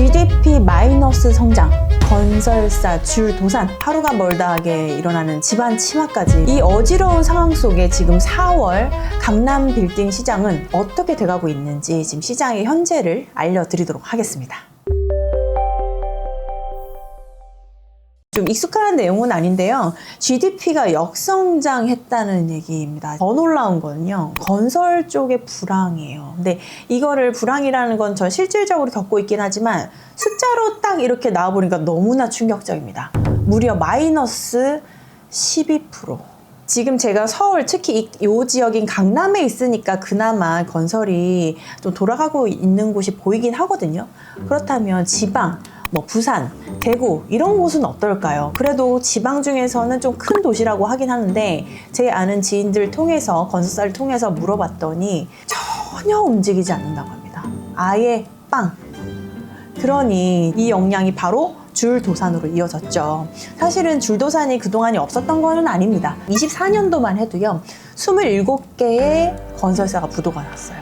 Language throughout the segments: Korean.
GDP 마이너스 성장, 건설사 줄 도산, 하루가 멀다하게 일어나는 집안 침하까지 이 어지러운 상황 속에 지금 4월 강남 빌딩 시장은 어떻게 돼가고 있는지 지금 시장의 현재를 알려드리도록 하겠습니다. 좀 익숙한 내용은 아닌데요. GDP가 역성장했다는 얘기입니다. 더 놀라운 거는요. 건설 쪽의 불황이에요. 근데 이거를 불황이라는 건 저 실질적으로 겪고 있긴 하지만 숫자로 딱 이렇게 나와보니까 너무나 충격적입니다. 무려 마이너스 12%. 지금 제가 서울 특히 이, 이 지역인 강남에 있으니까 그나마 건설이 좀 돌아가고 있는 곳이 보이긴 하거든요. 그렇다면 지방, 뭐 부산, 대구 이런 곳은 어떨까요? 그래도 지방 중에서는 좀 큰 도시라고 하긴 하는데 제 아는 지인들 통해서 건설사를 통해서 물어봤더니 전혀 움직이지 않는다고 합니다. 아예 빵. 그러니 이 역량이 바로 줄도산으로 이어졌죠. 사실은 줄도산이 그동안이 없었던 거는 아닙니다. 24년도만 해도요, 27개의 건설사가 부도가 났어요.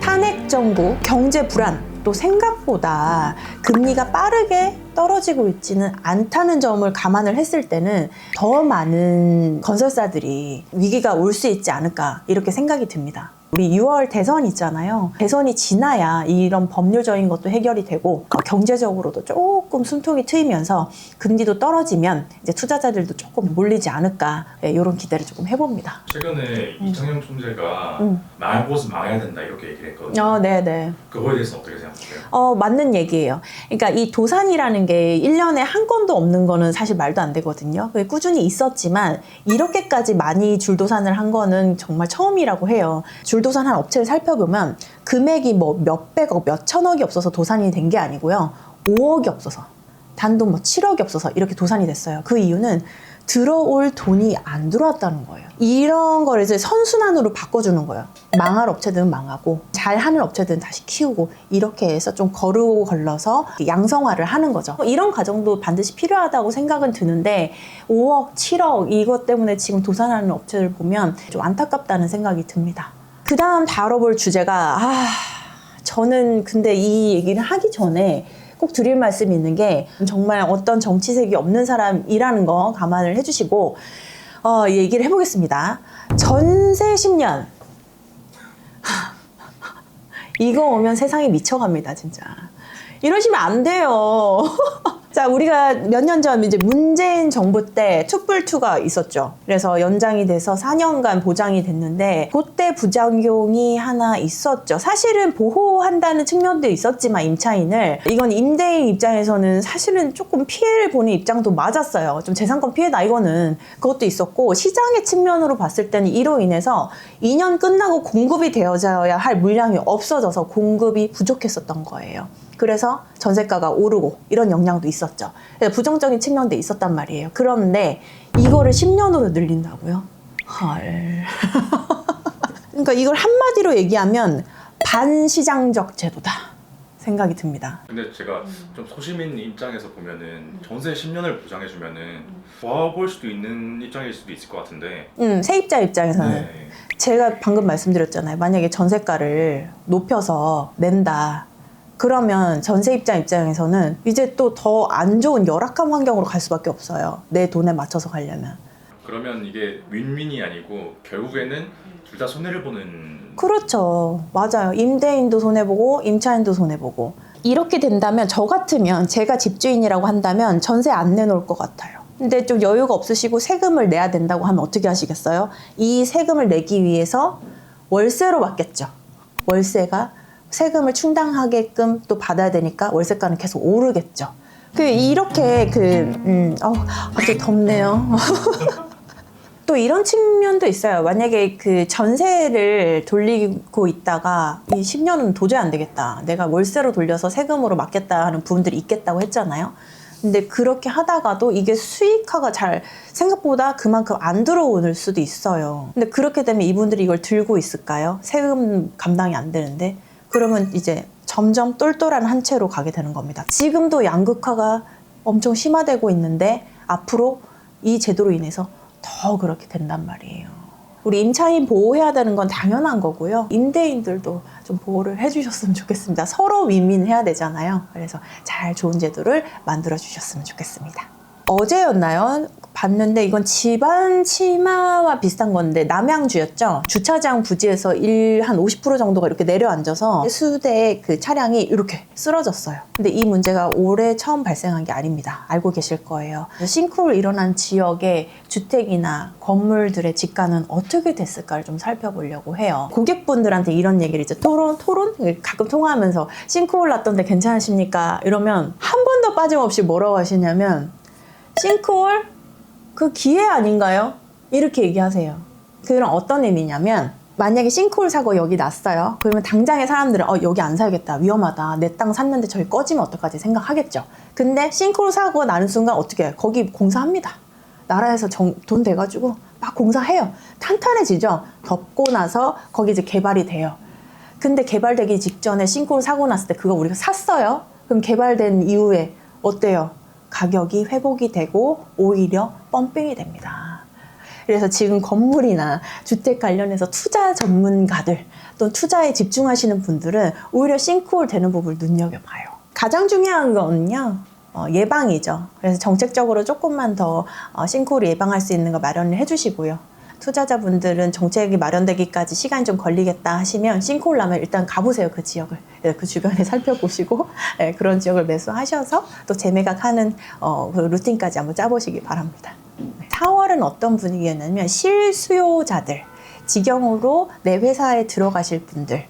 탄핵 정부, 경제 불안, 또 생각보다 금리가 빠르게 떨어지고 있지는 않다는 점을 감안을 했을 때는 더 많은 건설사들이 위기가 올 수 있지 않을까 이렇게 생각이 듭니다. 우리 6월 대선 있잖아요. 대선이 지나야 이런 법률적인 것도 해결이 되고 어, 경제적으로도 조금 숨통이 트이면서 금리도 떨어지면 이제 투자자들도 조금 몰리지 않을까 이런 기대를 조금 해봅니다. 최근에 이창용 총재가 음. 망할 곳은 망해야 된다 이렇게 얘기를 했거든요. 어, 네네. 그거에 대해서 어떻게 생각하세요? 어, 맞는 얘기예요. 그러니까 이 도산이라는 게 1년에 한 건도 없는 거는 사실 말도 안 되거든요. 그게 꾸준히 있었지만 이렇게까지 많이 줄도산을 한 거는 정말 처음이라고 해요. 줄 도산 한 업체를 살펴보면 금액이 뭐 몇백억, 몇천억이 없어서 도산이 된 게 아니고요. 5억이 없어서. 단돈 뭐 7억이 없어서 이렇게 도산이 됐어요. 그 이유는 들어올 돈이 안 들어왔다는 거예요. 이런 거를 이제 선순환으로 바꿔주는 거예요. 망할 업체들은 망하고 잘하는 업체들은 다시 키우고 이렇게 해서 좀 거르고 걸러서 양성화를 하는 거죠. 이런 과정도 반드시 필요하다고 생각은 드는데 5억, 7억 이것 때문에 지금 도산하는 업체들 보면 좀 안타깝다는 생각이 듭니다. 그 다음 다뤄볼 주제가 아 저는 근데 이 얘기를 하기 전에 꼭 드릴 말씀이 있는 게 정말 어떤 정치색이 없는 사람이라는 거 감안을 해주시고 어, 이 얘기를 해보겠습니다. 전세 10년 이거 오면 세상이 미쳐갑니다 진짜 이러시면 안 돼요. 자, 우리가 몇 년 전 이제 문재인 정부 때 투뿔투가 있었죠. 그래서 연장이 돼서 4년간 보장이 됐는데 그때 부작용이 하나 있었죠. 사실은 보호한다는 측면도 있었지만 임차인을 이건 임대인 입장에서는 사실은 조금 피해를 보는 입장도 맞았어요. 좀 재산권 피해다 이거는 그것도 있었고 시장의 측면으로 봤을 때는 이로 인해서 2년 끝나고 공급이 되어져야 할 물량이 없어져서 공급이 부족했었던 거예요. 그래서 전세가가 오르고 이런 영향도 있었죠. 그래서 부정적인 측면도 있었단 말이에요. 그런데 이거를 10년으로 늘린다고요? 헐. 그러니까 이걸 한마디로 얘기하면 반시장적 제도다 생각이 듭니다. 근데 제가 좀 소시민 입장에서 보면은 전세 10년을 보장해주면은 좋아볼 수도 있는 입장일 수도 있을 것 같은데. 음, 세입자 입장에서는 네. 제가 방금 말씀드렸잖아요. 만약에 전세가를 높여서 낸다. 그러면 전세 입자 입장에서는 이제 또 더 안 좋은 열악한 환경으로 갈 수밖에 없어요. 내 돈에 맞춰서 가려면. 그러면 이게 윈윈이 아니고 결국에는 둘 다 손해를 보는. 그렇죠. 맞아요. 임대인도 손해보고 임차인도 손해보고. 이렇게 된다면 저 같으면 제가 집주인이라고 한다면 전세 안 내놓을 것 같아요. 근데 좀 여유가 없으시고 세금을 내야 된다고 하면 어떻게 하시겠어요? 이 세금을 내기 위해서 월세로 받겠죠. 월세가 세금을 충당하게끔 또 받아야 되니까 월세가는 계속 오르겠죠. 그 이렇게 그 음, 어, 갑자기 덥네요. 또 이런 측면도 있어요. 만약에 그 전세를 돌리고 있다가 이 10년은 도저히 안 되겠다. 내가 월세로 돌려서 세금으로 맡겠다 하는 부분들이 있겠다고 했잖아요. 근데 그렇게 하다가도 이게 수익화가 잘 생각보다 그만큼 안 들어오는 수도 있어요. 근데 그렇게 되면 이분들이 이걸 들고 있을까요? 세금 감당이 안 되는데. 그러면 이제 점점 똘똘한 한 채로 가게 되는 겁니다. 지금도 양극화가 엄청 심화되고 있는데 앞으로 이 제도로 인해서 더 그렇게 된단 말이에요. 우리 임차인 보호해야 되는 건 당연한 거고요. 임대인들도 좀 보호를 해주셨으면 좋겠습니다. 서로 윈윈해야 되잖아요. 그래서 잘 좋은 제도를 만들어 주셨으면 좋겠습니다. 어제였나요? 봤는데 이건 집안 치마와 비슷한 건데 남양주였죠. 주차장 부지에서 일 한 50% 정도가 이렇게 내려앉아서 수대 그 차량이 이렇게 쓰러졌어요. 근데 이 문제가 올해 처음 발생한 게 아닙니다. 알고 계실 거예요. 싱크홀 일어난 지역의 주택이나 건물들의 지가는 어떻게 됐을까를 좀 살펴보려고 해요. 고객분들한테 이런 얘기를 이제 토론 토론 가끔 통화하면서 싱크홀 났던데 괜찮으십니까? 이러면 한 번도 빠짐없이 뭐라고 하시냐면 싱크홀 그 기회 아닌가요? 이렇게 얘기하세요. 그런 어떤 의미냐면 만약에 싱크홀 사고 여기 났어요. 그러면 당장에 사람들은 어 여기 안 살겠다 위험하다 내 땅 샀는데 저기 꺼지면 어떡하지 생각하겠죠. 근데 싱크홀 사고 나는 순간 어떻게 해요? 거기 공사합니다. 나라에서 정- 돈 돼가지고 막 공사해요. 탄탄해지죠. 덮고 나서 거기 이제 개발이 돼요. 근데 개발되기 직전에 싱크홀 사고 났을 때 그거 우리가 샀어요. 그럼 개발된 이후에 어때요? 가격이 회복이 되고 오히려 펌핑이 됩니다. 그래서 지금 건물이나 주택 관련해서 투자 전문가들 또 투자에 집중하시는 분들은 오히려 싱크홀 되는 부분을 눈여겨봐요. 가장 중요한 거는요. 어, 예방이죠. 그래서 정책적으로 조금만 더 어, 싱크홀을 예방할 수 있는 거 마련을 해주시고요. 투자자분들은 정책이 마련되기까지 시간이 좀 걸리겠다 하시면 싱크홀 나면 일단 가보세요 그 지역을 예, 그 주변에 살펴보시고 예, 그런 지역을 매수하셔서 또 재매각하는 어, 그 루틴까지 한번 짜보시기 바랍니다. 4월은 어떤 분위기였냐면 실수요자들 직영으로 내 회사에 들어가실 분들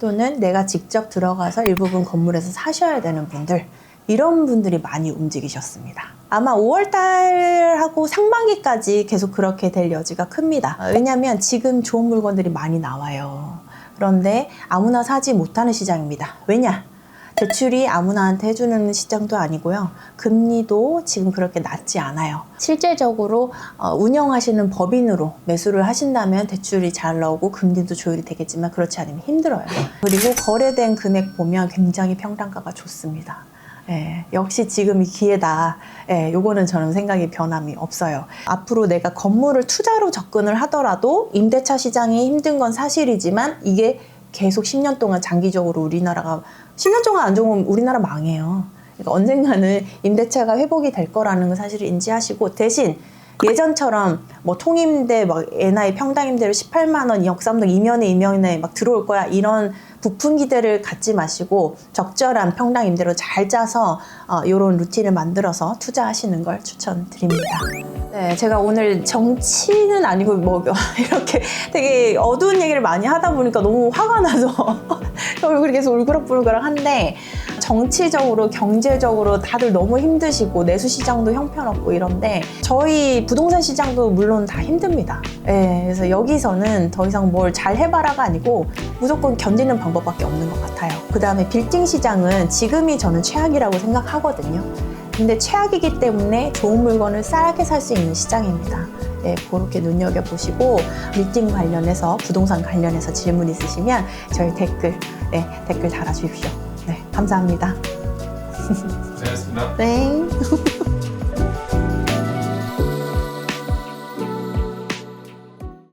또는 내가 직접 들어가서 일부분 건물에서 사셔야 되는 분들 이런 분들이 많이 움직이셨습니다. 아마 5월달하고 상반기까지 계속 그렇게 될 여지가 큽니다. 왜냐하면 지금 좋은 물건들이 많이 나와요. 그런데 아무나 사지 못하는 시장입니다. 왜냐? 대출이 아무나한테 해주는 시장도 아니고요. 금리도 지금 그렇게 낮지 않아요. 실제적으로 어, 운영하시는 법인으로 매수를 하신다면 대출이 잘 나오고 금리도 조율이 되겠지만 그렇지 않으면 힘들어요. 그리고 거래된 금액 보면 굉장히 평단가가 좋습니다. 예, 역시 지금 이 기회다. 예, 요거는 저는 생각이 변함이 없어요. 앞으로 내가 건물을 투자로 접근을 하더라도 임대차 시장이 힘든 건 사실이지만 이게 계속 10년 동안 장기적으로 우리나라가 10년 동안 안 좋으면 우리나라 망해요. 그러니까 언젠가는 임대차가 회복이 될 거라는 걸 사실을 인지하시고 대신 예전처럼 뭐 통임대 막 NI 평당 임대료 18만 원 역삼동 이면에 이면에 막 들어올 거야 이런 부푼 기대를 갖지 마시고 적절한 평당 임대료 잘 짜서 어, 이런 루틴을 만들어서 투자하시는 걸 추천드립니다. 네, 제가 오늘 정치는 아니고 뭐 이렇게 되게 어두운 얘기를 많이 하다 보니까 너무 화가 나서 얼굴이 계속 울그락불그락한데 정치적으로 경제적으로 다들 너무 힘드시고 내수 시장도 형편없고 이런데 저희 부동산 시장도 물론 다 힘듭니다. 예, 그래서 여기서는 더 이상 뭘 잘 해봐라가 아니고 무조건 견디는 방법밖에 없는 것 같아요. 그 다음에 빌딩 시장은 지금이 저는 최악이라고 생각하거든요. 근데 최악이기 때문에 좋은 물건을 싸게 살 수 있는 시장입니다. 네, 그렇게 눈여겨보시고 빌딩 관련해서 부동산 관련해서 질문 있으시면 저희 댓글 네, 댓글 달아주십시오. 네, 감사합니다. 고생하셨습니다. 네.